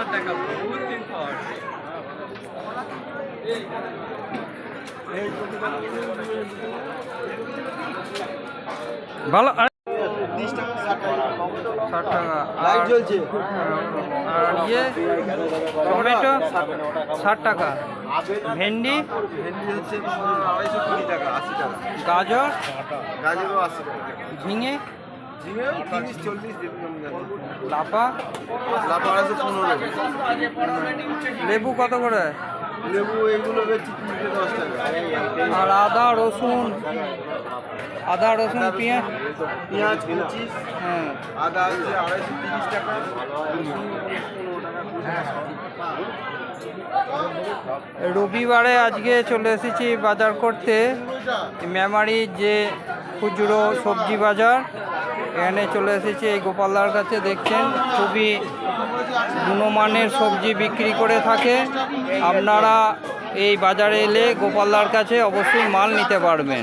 পর দেখাবো বহুত দিন পর। ভালো ষাট টাকা। লাইট জ্বলছে। আর ইয়ে টমেটো ষাট টাকা। ভেন্ডি ভেন্ডি হচ্ছে আড়াইশো কুড়ি টাকা আশি টাকা গাজর গাজরও আশি টাকা। ঝিঙে। তিরিশ চল্লিশ লাপা লাভ আড়াইশো পনেরো লেবু কত করে? লেবু এইগুলো তিনটে দশ টাকা। আর আদা রসুন? আদা রসুন পেঁয়াজ? পেঁয়াজ পঁচিশ। হ্যাঁ। আদা হচ্ছে আড়াইশো তিরিশ টাকা। রবিবারে আজকে চলে এসেছি বাজার করতে। মেমারির যে খুচরো সবজি বাজার। এখানে চলে এসেছি এই গোপালদার কাছে, দেখছেন? খুবই গুণমানের সবজি বিক্রি করে থাকে। আপনারা এই বাজারে এলে গোপালদার কাছে অবশ্যই মাল নিতে পারবেন।